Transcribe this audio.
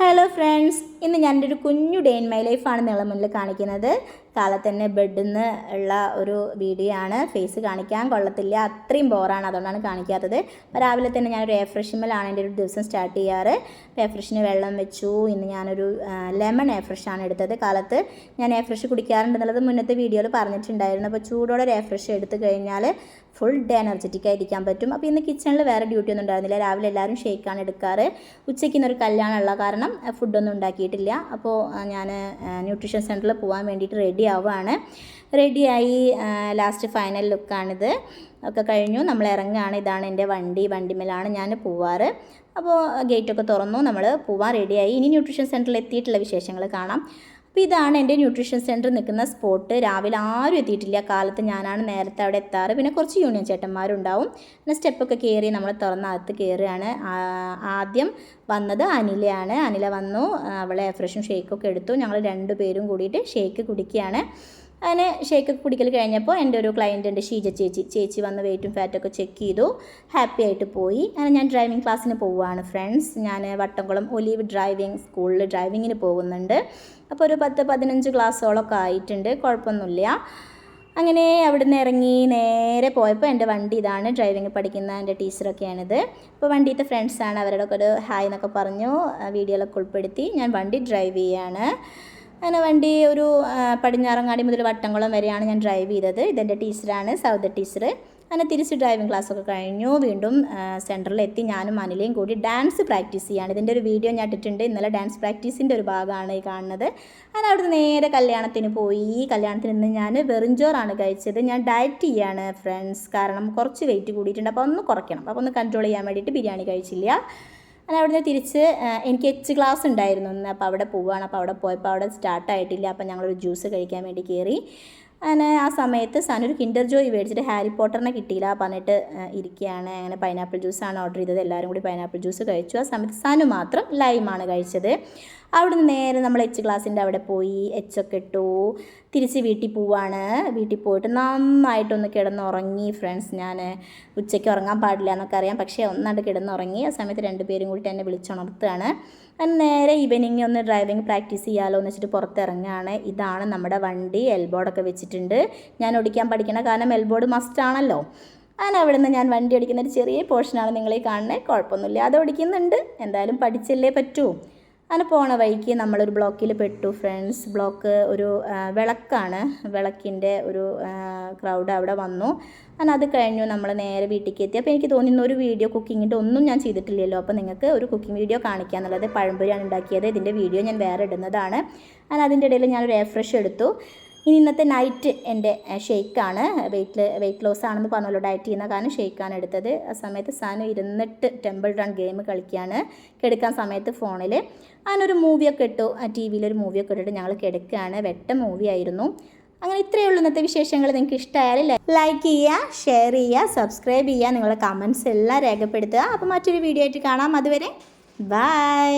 Hello friends ഇന്ന് ഞാനൊരു കുഞ്ഞു ഡേ ഇൻ മൈ ലൈഫാണ് നിങ്ങളെ മുന്നിൽ കാണിക്കുന്നത്. കാലത്ത് തന്നെ ബെഡിൽ നിന്ന് ഉള്ള ഒരു വീഡിയോ ആണ് ഫേസ് കാണിക്കാൻ കൊള്ളത്തില്ല. അത്രയും ബോറാണ് അതുകൊണ്ടാണ് കാണിക്കാത്തത്. അപ്പോൾ രാവിലെ തന്നെ ഞാനൊരു എയർ ഫ്രഷിമലാണ് എന്റെ ഒരു ദിവസം സ്റ്റാർട്ട് ചെയ്യാറ്. എയർ ഫ്രഷിന് വെള്ളം വെച്ചു. ഇന്ന് ഞാനൊരു ലെമൺ എയർ ഫ്രഷാണ് എടുത്തത്. കാലത്ത് ഞാൻ എയർ ഫ്രഷ് കുടിക്കാറുണ്ടെന്നുള്ളത് മുന്നത്തെ വീഡിയോയിൽ പറഞ്ഞിട്ടുണ്ടായിരുന്നു. അപ്പോൾ ചൂടോടെ ഒരു എയർ ഫ്രഷ് എടുത്തു കഴിഞ്ഞാൽ ഫുൾ ഡേ എനർജറ്റിക് ആയിരിക്കാൻ പറ്റും. അപ്പോൾ ഇന്ന് കിച്ചണിൽ വേറെ ഡ്യൂട്ടി ഒന്നും ഉണ്ടായിരുന്നില്ല. രാവിലെ എല്ലാവരും ഷേക്കാണ് എടുക്കാറ്. ഉച്ചയ്ക്ക് ഇന്നൊരു കല്യാണമുള്ള കാരണം ഫുഡൊന്നും ഉണ്ടാക്കിയിട്ടില്ല. അപ്പോൾ ഞാൻ ന്യൂട്രീഷൻ സെന്ററിൽ പോകാൻ വേണ്ടിയിട്ട് റെഡി ആവുകയാണ് റെഡിയായി ലാസ്റ്റ് ഫൈനൽ ലുക്കാണിത് ഒക്കെ കഴിഞ്ഞു നമ്മൾ ഇറങ്ങുകയാണ്. ഇതാണ് എന്റെ വണ്ടി വണ്ടിമേലാണ് ഞാൻ പോവാറ്. അപ്പോൾ ഗേറ്റൊക്കെ തുറന്നു നമ്മൾ പോവാൻ റെഡിയായി ഇനി ന്യൂട്രീഷൻ സെന്ററിൽ എത്തിയിട്ടുള്ള വിശേഷങ്ങൾ കാണാം. അപ്പോൾ ഇതാണ് എന്റെ ന്യൂട്രീഷൻ സെന്റർ നിൽക്കുന്ന സ്പോട്ട് രാവിലെ ആരും എത്തിയിട്ടില്ല. കാലത്ത് ഞാനാണ് നേരത്തെ അവിടെ എത്താറ്. പിന്നെ കുറച്ച് യൂണിയൻ ചേട്ടന്മാരുണ്ടാവും. പിന്നെ സ്റ്റെപ്പൊക്കെ കയറി നമ്മൾ തുറന്ന തുറന്നകത്ത് കയറുകയാണ്. ആദ്യം വന്നത് അനിലയാണ്. അനില വന്നു. അവളെ ഫ്രഷും ഷേക്കൊക്കെ എടുത്തു. ഞങ്ങൾ രണ്ടുപേരും കൂടിയിട്ട് ഷേക്ക് കുടിക്കുകയാണ്. അങ്ങനെ ഷേക്ക് കുടിക്കൽ കഴിഞ്ഞപ്പോൾ എന്റെ ഒരു ക്ലയന്റ് ഉണ്ട് ഷീജ ചേച്ചി ചേച്ചി വന്ന് വെയിറ്റും ഫാറ്റൊക്കെ ചെക്ക് ചെയ്തു. ഹാപ്പി ആയിട്ട് പോയി. അങ്ങനെ ഞാൻ ഡ്രൈവിംഗ് ക്ലാസ്സിന് പോവുകയാണ് ഫ്രണ്ട്സ് ഞാൻ വട്ടംകുളം ഒലീവ് ഡ്രൈവിംഗ് സ്കൂളിൽ ഡ്രൈവിങ്ങിന് പോകുന്നുണ്ട്. അപ്പോൾ ഒരു പത്ത് പതിനഞ്ച് ക്ലാസ്സുകളൊക്കെ ആയിട്ടുണ്ട്. കുഴപ്പമൊന്നുമില്ല. അങ്ങനെ അവിടുന്ന് ഇറങ്ങി നേരെ പോയപ്പോൾ എന്റെ വണ്ടി ഇതാണ് ഡ്രൈവിംഗ് പഠിക്കുന്ന എന്റെ ടീച്ചറൊക്കെയാണിത് അപ്പോൾ വണ്ടിയിലത്തെ ഫ്രണ്ട്സാണ് അവരോടൊക്കെ ഒരു ഹായ് എന്നൊക്കെ പറഞ്ഞു. വീഡിയോയിലൊക്കെ ഉൾപ്പെടുത്തി. ഞാൻ വണ്ടി ഡ്രൈവ് ചെയ്യാണ്. അങ്ങനെ വണ്ടി ഒരു പടിഞ്ഞാറങ്ങാടി മുതൽ വട്ടംകുളം വരെയാണ് ഞാൻ ഡ്രൈവ് ചെയ്തത്. ഇതെന്റെ ടീച്ചറാണ് സൗദ ടീച്ചർ അങ്ങനെ തിരിച്ച് ഡ്രൈവിംഗ് ക്ലാസ്സൊക്കെ കഴിഞ്ഞു. വീണ്ടും സെന്ററിലെത്തി ഞാനും അനിലയും കൂടി ഡാൻസ് പ്രാക്ടീസ് ചെയ്യാണ്. ഇതിന്റെ ഒരു വീഡിയോ ഞാൻ ഇട്ടിട്ടുണ്ട്. ഇന്നലെ ഡാൻസ് പ്രാക്ടീസിന്റെ ഒരു ഭാഗമാണ് ഈ കാണുന്നത്. അങ്ങനെ അവിടുന്ന് നേരെ കല്യാണത്തിന് പോയി. കല്യാണത്തിന് ഇന്ന് ഞാൻ വെറിഞ്ചോറാണ് കഴിച്ചത്. ഞാൻ ഡയറ്റ് ചെയ്യാണ് ഫ്രണ്ട്സ് കാരണം കുറച്ച് വെയിറ്റ് കൂടിയിട്ടുണ്ട്. അപ്പോൾ ഒന്ന് കുറയ്ക്കണം. അപ്പോൾ ഒന്ന് കൺട്രോൾ ചെയ്യാൻ വേണ്ടിയിട്ട് ബിരിയാണി കഴിച്ചില്ല. അങ്ങനെ അവിടുന്ന് തിരിച്ച് എനിക്ക് എച്ച് ക്ലാസ് ഉണ്ടായിരുന്നു. അപ്പോൾ അവിടെ പോവുകയാണ് അപ്പോൾ അവിടെ പോയപ്പോൾ അവിടെ സ്റ്റാർട്ടായിട്ടില്ല അപ്പോൾ ഞങ്ങളൊരു ജ്യൂസ് കഴിക്കാൻ വേണ്ടി കയറി അങ്ങനെ ആ സമയത്ത് സാൻ ഒരു കിൻഡർ ജോയ് മേടിച്ചിട്ട് ഹാരി പോട്ടറിനെ കിട്ടിയില്ല പറഞ്ഞിട്ട് ഇരിക്കുകയാണ്. അങ്ങനെ പൈനാപ്പിൾ ജ്യൂസാണ് ഓർഡർ ചെയ്തത്. എല്ലാവരും കൂടി പൈനാപ്പിൾ ജ്യൂസ് കഴിച്ചു. ആ സമയത്ത് സനു മാത്രം ലൈമാണ് കഴിച്ചത്. അവിടുന്ന് നേരെ നമ്മൾ എച്ച് ക്ലാസ്സിന്റെ അവിടെ പോയി എച്ചൊക്കെ ഇട്ടു. തിരിച്ച് വീട്ടിൽ പോവാണ്. വീട്ടിൽ പോയിട്ട് നന്നായിട്ടൊന്ന് കിടന്നുറങ്ങി. ഫ്രണ്ട്സ് ഞാൻ ഉച്ചയ്ക്ക് ഉറങ്ങാൻ പാടില്ല എന്നൊക്കെ അറിയാം. പക്ഷേ ഒന്നാണ്ട് കിടന്നുറങ്ങി. ആ സമയത്ത് രണ്ടുപേരും കൂടി എന്നെ വിളിച്ചുണർത്തുകയാണ്. നേരെ ഈവനിങ് ഒന്ന് ഡ്രൈവിംഗ് പ്രാക്ടീസ് ചെയ്യാമല്ലോ എന്ന് വെച്ചിട്ട് പുറത്തിറങ്ങുകയാണ്. ഇതാണ് നമ്മുടെ വണ്ടി. എൽബോർഡൊക്കെ വെച്ചിട്ടുണ്ട് ഞാൻ ഓടിക്കാൻ പഠിക്കണം കാരണം എൽബോർഡ് മസ്റ്റ് ആണല്ലോ. അങ്ങനെ അവിടെ നിന്ന് ഞാൻ വണ്ടി ഓടിക്കുന്ന ഒരു ചെറിയ പോർഷനാണ് നിങ്ങളീ കാണുന്നത് കുഴപ്പമൊന്നുമില്ല. അത് ഓടിക്കുന്നുണ്ട്. എന്തായാലും പഠിച്ചല്ലേ പറ്റൂ. അങ്ങനെ പോണ വഴിക്ക് നമ്മളൊരു ബ്ലോക്കിൽ പെട്ടു ഫ്രണ്ട്സ് ബ്ലോക്ക് ഒരു വിളക്കാണ്. വിളക്കിന്റെ ഒരു ക്രൗഡ് അവിടെ വന്നു. അങ്ങനെ അത് കഴിഞ്ഞു നമ്മൾ നേരെ വീട്ടിലേക്ക് എത്തി. അപ്പോൾ എനിക്ക് തോന്നുന്ന ഒരു വീഡിയോ കുക്കിങ്ങിന്റെ ഒന്നും ഞാൻ ചെയ്തിട്ടില്ലല്ലോ. അപ്പോൾ നിങ്ങൾക്ക് ഒരു കുക്കിംഗ് വീഡിയോ കാണിക്കുക എന്നുള്ളത് പഴംപൊരിയാണ് ഉണ്ടാക്കിയത്. ഇതിന്റെ വീഡിയോ ഞാൻ വേറെ ഇടുന്നതാണ്. അങ്ങനെ അതിന്റെ ഇടയിൽ ഞാനൊരു എയർ ഫ്രഷ് എടുത്തു. ഇനി ഇന്നത്തെ നൈറ്റ് എന്റെ ഷെയ്ക്കാണ്. വെയിറ്റ് വെയിറ്റ് ലോസ് ആണെന്ന് പറഞ്ഞല്ലോ ഡയറ്റ് ചെയ്യുന്ന കാരണം ഷെയ്ക്കാണ് എടുത്തത്. ആ സമയത്ത് സാനു ഇരുന്നിട്ട് ടെമ്പിൾ റൺ ഗെയിം കളിക്കുകയാണ് കിടക്കാൻ സമയത്ത് ഫോണിൽ അങ്ങനൊരു മൂവിയൊക്കെ ഇട്ടു. ടി വിയിലൊരു മൂവിയൊക്കെ ഇട്ടിട്ട് ഞങ്ങൾ കിടക്കുകയാണ് വെട്ട മൂവി ആയിരുന്നു. അങ്ങനെ ഇത്രയേ ഉള്ളൂ ഇന്നത്തെ വിശേഷങ്ങൾ നിങ്ങൾക്ക് ഇഷ്ടമായാലും ലൈക്ക് ചെയ്യുക ഷെയർ ചെയ്യുക സബ്സ്ക്രൈബ് ചെയ്യുക. നിങ്ങളുടെ കമൻസ് എല്ലാം രേഖപ്പെടുത്തുക. അപ്പോൾ മറ്റൊരു വീഡിയോ ആയിട്ട് കാണാം. അതുവരെ ബൈ